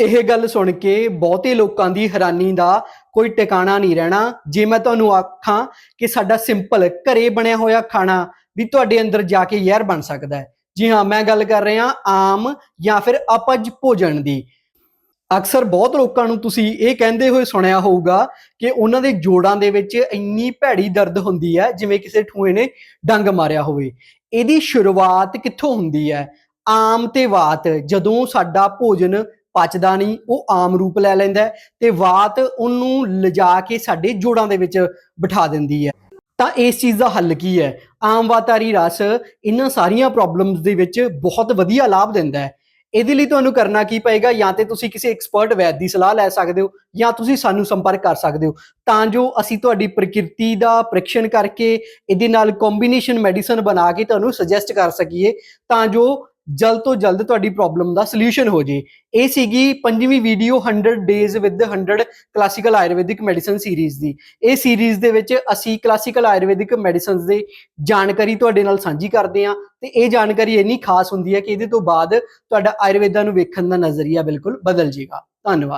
ਇਹ ਗੱਲ ਸੁਣ ਕੇ ਬਹੁਤੇ ਲੋਕਾਂ ਦੀ ਹੈਰਾਨੀ ਦਾ ਕੋਈ ਟਿਕਾਣਾ ਨਹੀਂ ਰਹਿਣਾ। ਜੇ ਮੈਂ ਤੁਹਾਨੂੰ ਆਖਾਂ ਕਿ ਸਾਡਾ ਸਿੰਪਲ ਘਰੇ ਬਣਿਆ ਹੋਇਆ ਖਾਣਾ ਵੀ ਤੁਹਾਡੇ ਅੰਦਰ ਜਾ ਕੇ ਜ਼ਹਿਰ ਬਣ ਸਕਦਾ ਹੈ। ਜੀ ਹਾਂ, ਮੈਂ ਗੱਲ ਕਰ ਰਿਹਾ ਆਮ ਜਾਂ ਫਿਰ ਅਪਜ ਭੋਜਨ ਦੀ। ਅਕਸਰ ਬਹੁਤ ਲੋਕਾਂ ਨੂੰ ਤੁਸੀਂ ਇਹ ਕਹਿੰਦੇ ਹੋਏ ਸੁਣਿਆ ਹੋਊਗਾ ਕਿ ਉਹਨਾਂ ਦੇ ਜੋੜਾਂ ਦੇ ਵਿੱਚ ਇੰਨੀ ਭੈੜੀ ਦਰਦ ਹੁੰਦੀ ਹੈ, ਜਿਵੇਂ ਕਿਸੇ ਠੂਏ ਨੇ ਡੰਗ ਮਾਰਿਆ ਹੋਵੇ। ਇਹਦੀ ਸ਼ੁਰੂਆਤ ਕਿੱਥੋਂ ਹੁੰਦੀ ਹੈ? ਆਮ ਤੇ ਵਾਤ ਜਦੋਂ ਸਾਡਾ ਭੋਜਨ ਪਚਦਾ ਨਹੀਂ, ਉਹ ਆਮ ਰੂਪ ਲੈ ਲੈਂਦਾ ਹੈ ਤੇ ਵਾਤ ਉਹਨੂੰ ਲਿਜਾ ਕੇ ਸਾਡੇ ਜੋੜਾਂ ਦੇ ਵਿੱਚ ਬਿਠਾ ਦਿੰਦੀ ਹੈ। ਤਾਂ ਇਸ ਚੀਜ਼ ਦਾ ਹੱਲ ਕੀ ਹੈ? ਆਮ ਵਾਤਾਰੀ ਰਸ ਇਹਨਾਂ ਸਾਰੀਆਂ ਪ੍ਰੋਬਲਮਸ ਦੇ ਵਿੱਚ ਬਹੁਤ ਵਧੀਆ ਲਾਭ ਦਿੰਦਾ ਹੈ। ਇਹਦੇ ਲਈ ਤੁਹਾਨੂੰ ਕਰਨਾ ਕੀ ਪਏਗਾ? ਜਾਂ ਤੇ ਤੁਸੀਂ ਕਿਸੇ ਐਕਸਪਰਟ ਵੈਦ ਦੀ ਸਲਾਹ ਲੈ ਸਕਦੇ ਹੋ, ਜਾਂ ਤੁਸੀਂ ਸਾਨੂੰ ਸੰਪਰਕ ਕਰ ਸਕਦੇ ਹੋ। ਤਾਂ ਜੋ ਅਸੀਂ ਤੁਹਾਡੀ ਪ੍ਰਕਿਰਤੀ ਦਾ ਪਰੀਖਣ ਕਰਕੇ ਇਹਦੇ ਨਾਲ ਕੰਬੀਨੇਸ਼ਨ ਮੈਡੀਸਨ ਬਣਾ ਕੇ ਤੁਹਾਨੂੰ ਸੁਜੈਸਟ ਕਰ ਸਕੀਏ, ਤਾਂ ਜੋ ਜਲਦ ਤੋਂ ਜਲਦ ਤੁਹਾਡੀ ਪ੍ਰੋਬਲਮ ਦਾ ਸੋਲੂਸ਼ਨ ਹੋ ਜੇ। ਇਹ ਸੀਗੀ ਪੰਜਵੀਂ video 100 days with 100 classical Ayurvedic medicine series ਦੀ। ਇਹ ਸੀਰੀਜ਼ ਦੇ ਵਿੱਚ ਅਸੀਂ ਕਲਾਸੀਕਲ ਆਯੁਰਵੈਦਿਕ ਮੈਡੀਸਨਸ ਦੇ ਜਾਣਕਾਰੀ ਤੁਹਾਡੇ ਨਾਲ ਸਾਂਝੀ ਕਰਦੇ ਹਾਂ ਤੇ ਇਹ ਜਾਣਕਾਰੀ ਇੰਨੀ ਖਾਸ ਹੁੰਦੀ ਹੈ ਕਿ ਇਹਦੇ ਤੋਂ ਬਾਅਦ ਤੁਹਾਡਾ ਆਯੁਰਵੇਦਾ ਨੂੰ ਵੇਖਣ ਦਾ ਨਜ਼ਰੀਆ ਬਿਲਕੁਲ ਬਦਲ ਜਾਏਗਾ ਧੰਨਵਾਦ।